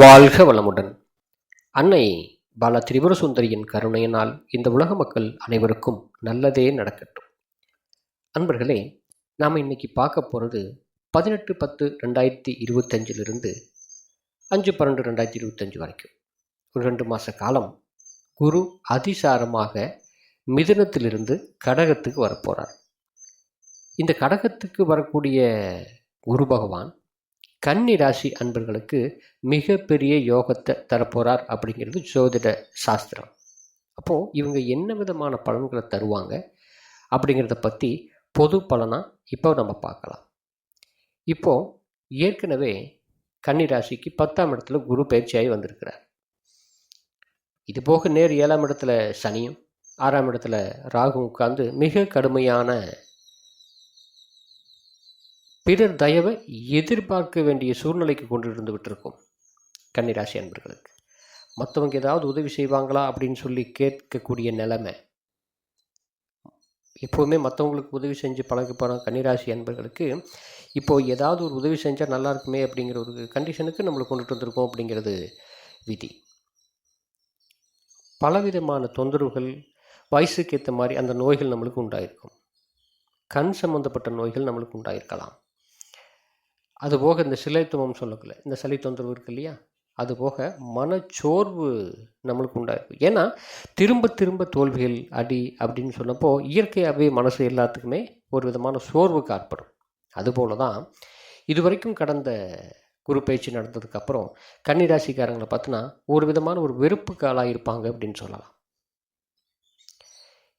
வாழ்க வளமுடன். அன்னை பால திரிபுர சுந்தரியின் கருணையினால் இந்த உலக மக்கள் அனைவருக்கும் நல்லதே நடக்கட்டும். அன்பர்களே நாம் இன்னைக்கு பார்க்க போகிறது பதினெட்டு பத்து ரெண்டாயிரத்தி இருபத்தஞ்சிலிருந்து அஞ்சு பன்னெண்டு ரெண்டாயிரத்தி இருபத்தஞ்சு வரைக்கும். ஒரு ரெண்டு மாத காலம் குரு அதிசாரமாக மிதுனத்திலிருந்து கடகத்துக்கு வரப்போகிறார் இந்த கடகத்துக்கு வரக்கூடிய குரு பகவான் கன்னி ராசி அன்பர்களுக்கு மிகப்பெரிய யோகத்தை தரப்போகிறார் அப்படிங்கிறது ஜோதிட சாஸ்திரம். அப்போது இவங்க என்ன விதமான பலன்களை தருவாங்க அப்படிங்கிறத பற்றி பொது பலனாக இப்போ நம்ம பார்க்கலாம். இப்போது ஏற்கனவே கன்னி ராசிக்கு பத்தாம் இடத்துல குரு பயிற்சியாகி வந்திருக்கிறார். இது போக நேர் ஏழாம் இடத்துல சனியும் ஆறாம் இடத்துல ராகு உட்கார்ந்து மிக கடுமையான பிறர் தயவை எதிர்பார்க்க வேண்டிய சூழ்நிலைக்கு கொண்டு இருந்து விட்டிருக்கும் கன்னிராசி அன்பர்களுக்கு. மற்றவங்க ஏதாவது உதவி செய்வாங்களா அப்படின்னு சொல்லி கேட்கக்கூடிய நிலைமை. எப்போவுமே மற்றவங்களுக்கு உதவி செஞ்சு பழக போகிற கன்னிராசி அன்பர்களுக்கு இப்போது ஏதாவது ஒரு உதவி செஞ்சால் நல்லா இருக்குமே அப்படிங்கிற ஒரு கண்டிஷனுக்கு நம்மளை கொண்டுட்டு வந்திருக்கோம் அப்படிங்கிறது விதி. பலவிதமான தொந்தரவுகள் வயசுக்கு ஏற்ற மாதிரி அந்த நோய்கள் நம்மளுக்கு உண்டாயிருக்கும். கண் சம்மந்தப்பட்ட நோய்கள் நம்மளுக்கு உண்டாயிருக்கலாம். அது போக இந்த சிலைத்துவம் சொல்லக்கல இந்த சளி தொந்தரவு இருக்கு இல்லையா? அதுபோக மனச்சோர்வு நம்மளுக்கு உண்டாகும் ஏன்னா திரும்ப திரும்ப தோல்விகள் அடி அப்படின்னு சொன்னப்போ இயற்கையாகவே மனசு எல்லாத்துக்குமே ஒரு விதமான சோர்வுக்கு ஆட்படும். அதுபோல தான் இதுவரைக்கும் கடந்த குரு பயிற்சி நடந்ததுக்கப்புறம் கன்னிராசிக்காரங்களை பார்த்தினா ஒரு விதமான ஒரு வெறுப்புக்கு ஆளாக இருப்பாங்க அப்படின்னு சொல்லலாம்.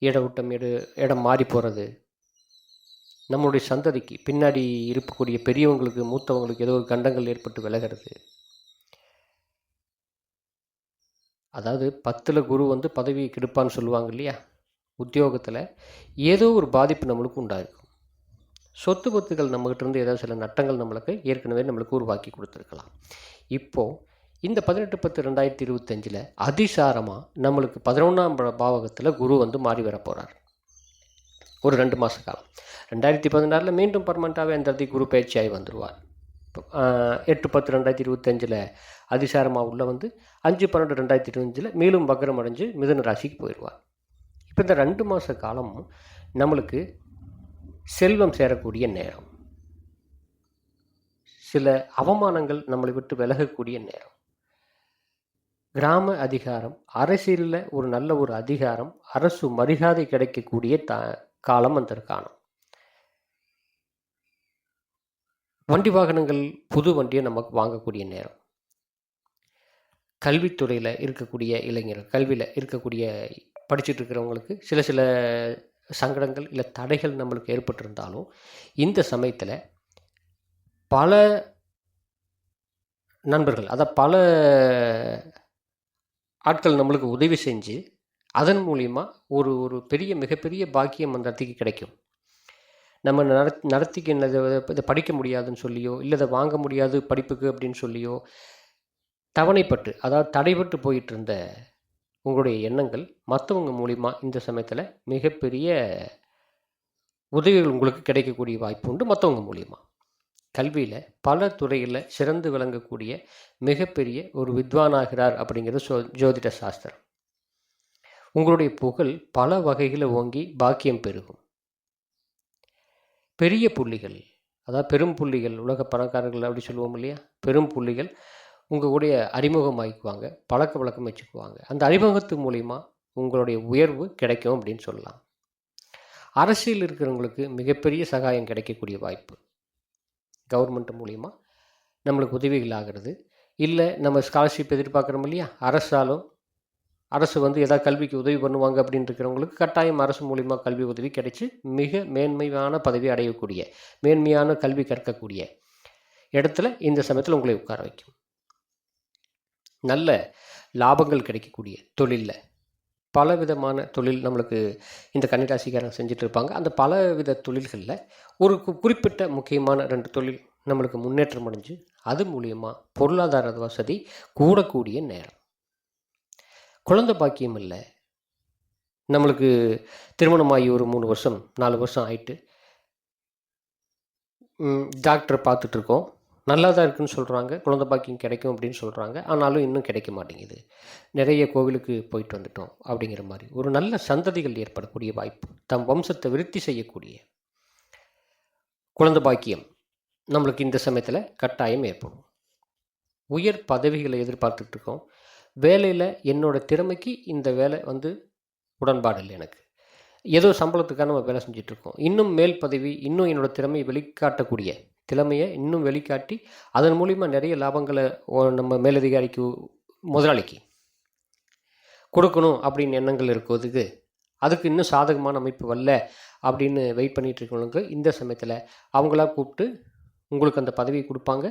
இட விட்டம் எடு இடம் மாறி போகிறது நம்மளுடைய சந்ததிக்கு பின்னாடி இருக்கக்கூடிய பெரியவங்களுக்கு மூத்தவங்களுக்கு ஏதோ ஒரு கண்டங்கள் ஏற்பட்டு விலகிறது. அதாவது பத்தில் குரு வந்து பதவி கெடுப்பான்னு சொல்லுவாங்க இல்லையா? உத்தியோகத்தில் ஏதோ ஒரு பாதிப்பு நம்மளுக்கு உண்டாயிருக்கும். சொத்து பத்துகள் நம்மகிட்ட இருந்து ஏதாவது சில நட்டங்கள் நம்மளுக்கு ஏற்கனவே நம்மளுக்கு உருவாக்கி கொடுத்துருக்கலாம். இப்போது இந்த பதினெட்டு பத்து ரெண்டாயிரத்தி இருபத்தஞ்சில் அதிசாரமாக நம்மளுக்கு பதினொன்றாம் பாவகத்தில் குரு வந்து மாறி வர போகிறார் ஒரு ரெண்டு மாத காலம். ரெண்டாயிரத்தி பதினாறில் மீண்டும் பர்மனண்ட்டாகவே அந்த குரு பயிற்சியாகி வந்துடுவார் எட்டு பத்து ரெண்டாயிரத்தி இருபத்தஞ்சில் அதிசாரமாக உள்ள வந்து அஞ்சு பன்னெண்டு ரெண்டாயிரத்தி இருபத்தஞ்சில் மேலும் வக்ரம் அடைஞ்சு மிதன ராசிக்கு போயிடுவார். இப்போ இந்த ரெண்டு மாத காலம் நம்மளுக்கு செல்வம் சேரக்கூடிய நேரம். சில அவமானங்கள் நம்மளை விட்டு விலகக்கூடிய நேரம். கிராம அதிகாரம் அரசியலில் ஒரு நல்ல ஒரு அதிகாரம் அரசு மரியாதை கிடைக்கக்கூடிய த காலம் அந்த காலம் வண்டி வாகனங்கள் புது வண்டியை நமக்கு வாங்கக்கூடிய நேரம். கல்வித்துறையில் இருக்கக்கூடிய இளைஞர்கள் கல்வியில் இருக்கக்கூடிய படிச்சுட்டு இருக்கிறவங்களுக்கு சில சில சங்கடங்கள் இல்லை தடைகள் நம்மளுக்கு ஏற்பட்டிருந்தாலும் இந்த சமயத்தில் பல நண்பர்கள் அதை பல ஆட்கள் நம்மளுக்கு உதவி செஞ்சு அதன் மூலிமா ஒரு ஒரு பெரிய மிகப்பெரிய பாக்கியம் அந்த இடத்துக்கு கிடைக்கும். நம்ம நடத் நடத்திக்கு என்னது இதை படிக்க முடியாதுன்னு சொல்லியோ இல்லை இதை வாங்க முடியாது படிப்புக்கு அப்படின்னு சொல்லியோ தவணைப்பட்டு அதாவது தடைபட்டு போயிட்டு இருந்த உங்களுடைய எண்ணங்கள் மற்றவங்க மூலிமா இந்த சமயத்தில் மிகப்பெரிய உதவிகள் உங்களுக்கு கிடைக்கக்கூடிய வாய்ப்பு உண்டு மற்றவங்க மூலிமா கல்வியில் பல துறையில் சிறந்து விளங்கக்கூடிய மிகப்பெரிய ஒரு வித்வானாகிறார் அப்படிங்கிறது சோ ஜோதிட சாஸ்திரம். உங்களுடைய புகழ் பல வகையில் ஓங்கி பாக்கியம் பெருகும். பெரிய புள்ளிகள் அதாவது பெரும் புள்ளிகள் உலக பணக்காரர்கள் அப்படி சொல்லுவோம் இல்லையா? பெரும் புள்ளிகள் உங்கள் அறிமுகம் அறிமுகமாகிக்குவாங்க பழக்க வழக்கம் வச்சுக்குவாங்க. அந்த அறிமுகத்து மூலிமா உங்களுடைய உயர்வு கிடைக்கும் அப்படின்னு சொல்லலாம். அரசியல் இருக்கிறவங்களுக்கு மிகப்பெரிய சகாயம் கிடைக்கக்கூடிய வாய்ப்பு. கவர்மெண்ட் மூலிமா நம்மளுக்கு உதவிகள் ஆகிறது. இல்லை நம்ம ஸ்காலர்ஷிப் எதிர்பார்க்குறோம் இல்லையா? அரசாலும் அரசு வந்து எதாவது கல்விக்கு உதவி பண்ணுவாங்க அப்படின்னு இருக்கிறவங்களுக்கு கட்டாயம் அரசு மூலிமா கல்வி உதவி கிடைச்சி மிக மேன்மையான பதவி அடையக்கூடிய மேன்மையான கல்வி கற்கக்கூடிய இடத்துல இந்த சமயத்தில் உங்களை உட்கார வைக்கும். நல்ல லாபங்கள் கிடைக்கக்கூடிய தொழிலில் பல விதமான தொழில் நம்மளுக்கு இந்த கன்னிராசிக்காரங்க செஞ்சுட்டு இருப்பாங்க அந்த பல வித தொழில்களில் ஒரு குறிப்பிட்ட முக்கியமான ரெண்டு தொழில் நம்மளுக்கு முன்னேற்றம் அடைஞ்சு அது மூலியமாக பொருளாதார வசதி கூடக்கூடிய நேரம். குழந்த பாக்கியம் இல்லை. நம்மளுக்கு திருமணமாகி ஒரு மூணு வருஷம் நாலு வருஷம் ஆயிட்டு டாக்டரை பார்த்துட்ருக்கோம். நல்லா தான் இருக்குன்னு சொல்கிறாங்க குழந்த பாக்கியம் கிடைக்கும் அப்படின்னு சொல்கிறாங்க ஆனாலும் இன்னும் கிடைக்க மாட்டேங்குது. நிறைய கோவிலுக்கு போயிட்டு வந்துட்டோம் அப்படிங்கிற மாதிரி. ஒரு நல்ல சந்ததிகள் ஏற்படக்கூடிய வாய்ப்பு. தம் வம்சத்தை விருத்தி செய்யக்கூடிய குழந்த பாக்கியம் நம்மளுக்கு இந்த சமயத்தில் கட்டாயம் ஏற்படும். உயர் பதவிகளை எதிர்பார்த்துட்ருக்கோம். வேலையில் என்னோடய திறமைக்கு இந்த வேலை வந்து உடன்பாடு இல்லை எனக்கு. ஏதோ சம்பளத்துக்காக நம்ம வேலை செஞ்சிட்ருக்கோம் இன்னும் மேல் பதவி இன்னும் என்னோட திறமையை வெளிக்காட்டக்கூடிய திறமையை இன்னும் வெளிக்காட்டி அதன் மூலிமா நிறைய லாபங்களை ஓ- நம்ம மேலதிகாரிக்கு முதலாளிக்கு கொடுக்கணும் அப்படின்னு எண்ணங்கள் இருக்கிறதுக்கு அதுக்கு இன்னும் சாதகமான அமைப்பு வரல அப்படின்னு வெயிட் பண்ணிகிட்டு இருக்கவங்களுக்கு இந்த சமயத்தில் அவங்களா கூப்பிட்டு உங்களுக்கு அந்த பதவி கொடுப்பாங்க.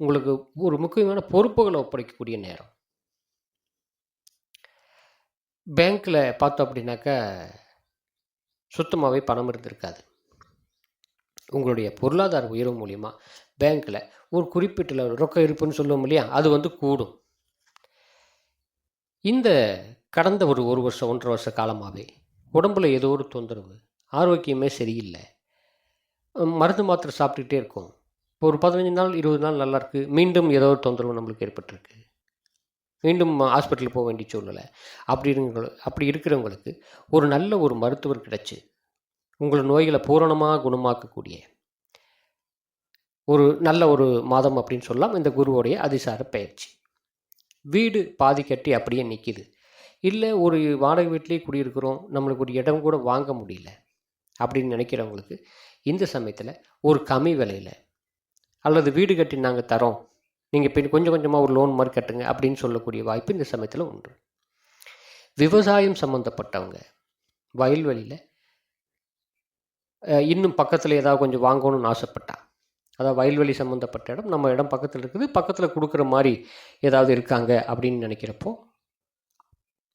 உங்களுக்கு ஒரு முக்கியமான பொறுப்புகளை ஒப்படைக்கக்கூடிய நேரம். பேங்க்கில் பார்த்தோம் அப்படின்னாக்கா சுத்தமாகவே பணம் இருந்திருக்காது. உங்களுடைய பொருளாதார உயர்வு மூலிமா பேங்க்கில் ஒரு குறிப்பிட்ட ரொக்கம் இருப்புன்னு சொல்லுவோம் இல்லையா? அது வந்து கூடும். இந்த கடந்த ஒரு ஒரு வருஷம் ஒன்றரை வருஷ காலமாகவே உடம்புல ஏதோ ஒரு தொந்தரவு ஆரோக்கியமே சரியில்லை. மருந்து மாத்திரை சாப்பிட்டுக்கிட்டே இருக்கும். இப்போ ஒரு பதினஞ்சு நாள் இருபது நாள் நல்லாயிருக்கு மீண்டும் ஏதோ ஒரு தொந்தரவு நம்மளுக்கு ஏற்பட்டிருக்கு. மீண்டும் ஹாஸ்பிட்டல் போக வேண்டிய சூழ்நிலை. அப்படி இருங்க அப்படி இருக்கிறவங்களுக்கு ஒரு நல்ல ஒரு மருத்துவர் கிடைச்சி உங்கள் நோய்களை பூரணமாக குணமாக்கக்கூடிய ஒரு நல்ல ஒரு மாதம் அப்படின்னு சொல்லலாம். இந்த குருவோடைய அதிசார பயிற்சி. வீடு பாதி கட்டி அப்படியே நிற்கிது இல்லை ஒரு வாடகை வீட்டிலேயே குடியிருக்கிறோம் நம்மளுக்கு ஒரு இடம் கூட வாங்க முடியல அப்படின்னு நினைக்கிறவங்களுக்கு இந்த சமயத்தில் ஒரு கம்மி விலையில் அல்லது வீடு கட்டி நாங்கள் தரோம் நீங்கள் இப்போ கொஞ்சம் கொஞ்சமாக ஒரு லோன் மாதிரி கட்டுங்க அப்படின்னு சொல்லக்கூடிய வாய்ப்பு இந்த சமயத்தில் உண்டு. விவசாயம் சம்மந்தப்பட்டவங்க வயல்வெளியில் இன்னும் பக்கத்தில் ஏதாவது கொஞ்சம் வாங்கணும்னு ஆசைப்பட்டா அதாவது வயல்வெளி சம்மந்தப்பட்ட இடம் நம்ம இடம் பக்கத்தில் இருக்குது பக்கத்தில் கொடுக்குற மாதிரி ஏதாவது இருக்காங்க அப்படின்னு நினைக்கிறப்போ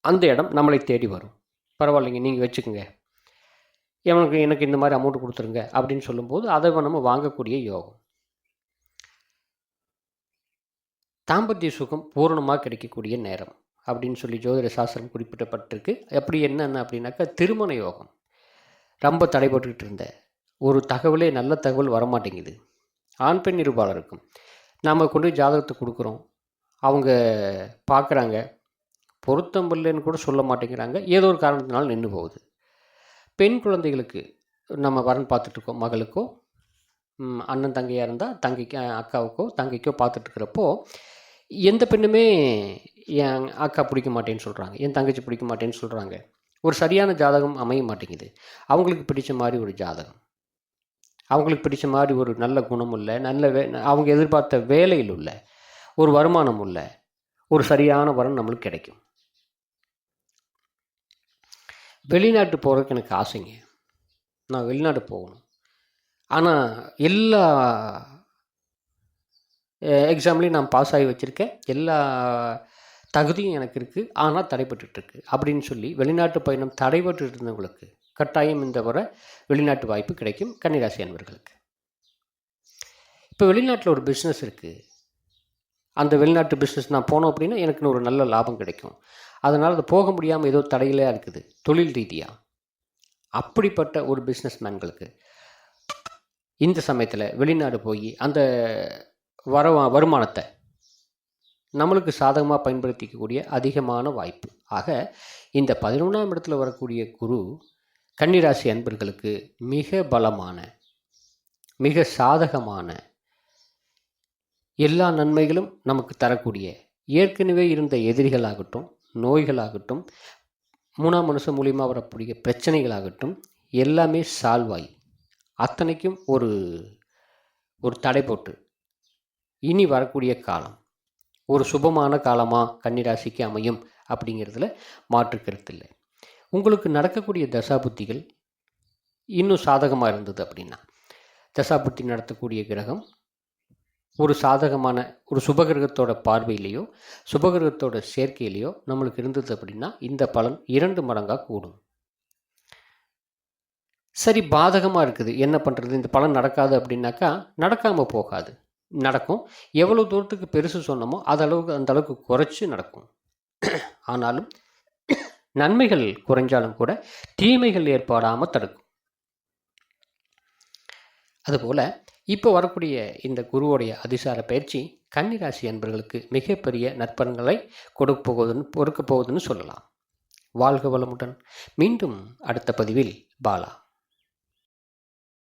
அந்த இடம் நம்மளை தேடி வரும். பரவாயில்லைங்க நீங்கள் வச்சுக்கோங்க. எனக்கு எனக்கு இந்த மாதிரி அமௌண்ட் கொடுத்துருங்க அப்படின்னு சொல்லும்போது அதை நம்ம வாங்கக்கூடிய யோகம். தாம்பத்திய சுகம் பூரணமாக கிடைக்கக்கூடிய நேரம் அப்படின்னு சொல்லி ஜோதிட சாஸ்திரம் குறிப்பிடப்பட்டிருக்கு. எப்படி என்னென்ன அப்படின்னாக்கா திருமண யோகம். ரொம்ப தடைபட்டுக்கிட்டு இருந்த ஒரு தகவலே நல்ல தகவல் வரமாட்டேங்குது. ஆண் பெண் இருபாலருக்கும். நாம் கொண்டு ஜாதகத்தை கொடுக்குறோம். அவங்க பார்க்குறாங்க. பொருத்தம் இல்லைன்னு கூட சொல்ல மாட்டேங்கிறாங்க. ஏதோ ஒரு காரணத்தினால நின்று போகுது. பெண் குழந்தைகளுக்கு நம்ம வரன் பார்த்துட்ருக்கோம் மகளுக்கோ அண்ணன் தங்கையாக இருந்தால் தங்கைக்கு அக்காவுக்கோ தங்கைக்கோ பார்த்துட்ருக்கிறப்போ எந்த பெண்ணுமே என் அக்கா பிடிக்க மாட்டேன்னு சொல்கிறாங்க என் தங்கச்சி பிடிக்க மாட்டேன்னு சொல்கிறாங்க ஒரு சரியான ஜாதகம் அமைய மாட்டேங்குது. அவங்களுக்கு பிடிச்ச மாதிரி ஒரு ஜாதகம். அவங்களுக்கு பிடிச்ச மாதிரி ஒரு நல்ல குணம் இல்லை நல்ல வே அவங்க எதிர்பார்த்த வேலையில் உள்ள ஒரு வருமானம் உள்ள ஒரு சரியான வரன் நம்மளுக்கு கிடைக்கும். வெளிநாட்டு போகிறதுக்கு எனக்கு ஆசைங்க. நான் வெளிநாட்டு போகணும். ஆனால் எல்லா எக்ஸாம்லேயும் நான் பாஸ் ஆகி வச்சுருக்கேன். எல்லா தகுதியும் எனக்கு இருக்குது ஆனால் தடைப்பட்டுருக்கு அப்படின்னு சொல்லி வெளிநாட்டு பயணம் தடைபட்டு இருந்தவங்களுக்கு கட்டாயம் இந்த முறை வெளிநாட்டு வாய்ப்பு கிடைக்கும். கன்னிராசி அன்பர்களுக்கு. இப்போ வெளிநாட்டில் ஒரு பிஸ்னஸ் இருக்குது அந்த வெளிநாட்டு பிஸ்னஸ் நான் போனோம் அப்படின்னா எனக்கு ஒரு நல்ல லாபம் கிடைக்கும். அதனால் அது போக முடியாமல் ஏதோ தடையிலையாக இருக்குது. தொழில் ரீதியாக அப்படிப்பட்ட ஒரு பிஸ்னஸ் மேன்களுக்கு இந்த சமயத்தில் வெளிநாடு போய் அந்த வர வருமானத்தை நம்மளுக்கு சாதகமாக பயன்படுத்திக்கக்கூடிய அதிகமான வாய்ப்பு. ஆக இந்த பதினொன்றாம் இடத்துல வரக்கூடிய குரு கன்னிராசி அன்பர்களுக்கு மிக பலமான மிக சாதகமான எல்லா நன்மைகளும் நமக்கு தரக்கூடிய ஏற்கனவே இருந்த எதிரிகளாகட்டும் நோய்களாகட்டும் மூணாம் மனுஷன் மூலியமாக வரக்கூடிய பிரச்சனைகளாகட்டும் எல்லாமே சால்வாய். அத்தனைக்கும் ஒரு ஒரு தடை போட்டு இனி வரக்கூடிய காலம். ஒரு சுபமான காலமாக கன்னிராசிக்கு அமையும் அப்படிங்கிறதுல மாற்று கருத்து இல்லை. உங்களுக்கு நடக்கக்கூடிய தசாபுத்திகள் இன்னும் சாதகமாக இருந்தது அப்படின்னா தசாபுத்தி நடத்தக்கூடிய கிரகம் ஒரு சாதகமான ஒரு சுபகிரகத்தோட பார்வையிலையோ சுபகிரகத்தோட சேர்க்கையிலையோ நம்மளுக்கு இருந்தது அப்படின்னா இந்த பலன் இரண்டு மடங்காக கூடும். சரி பாதகமாக இருக்குது. என்ன பண்ணுறது இந்த பலன் நடக்காது அப்படின்னாக்கா நடக்காமல் போகாது. நடக்கும். எவ்வளோ தூரத்துக்கு பெருசு சொன்னோமோ அது அளவுக்கு அந்த அளவுக்கு குறைச்சி நடக்கும். ஆனாலும் நன்மைகள் குறைஞ்சாலும் கூட தீமைகள் ஏற்படாமல் தடுக்கும். அதுபோல் இப்போ வரக்கூடிய இந்த குருவோடைய அதிசார பயிற்சி கன்னிராசி அன்பர்களுக்கு மிகப்பெரிய நற்பலன்களை கொடுக்க போகுதுன்னு கொடுக்க போகுதுன்னு சொல்லலாம். வாழ்க வளமுடன். மீண்டும் அடுத்த பதிவில் பாலா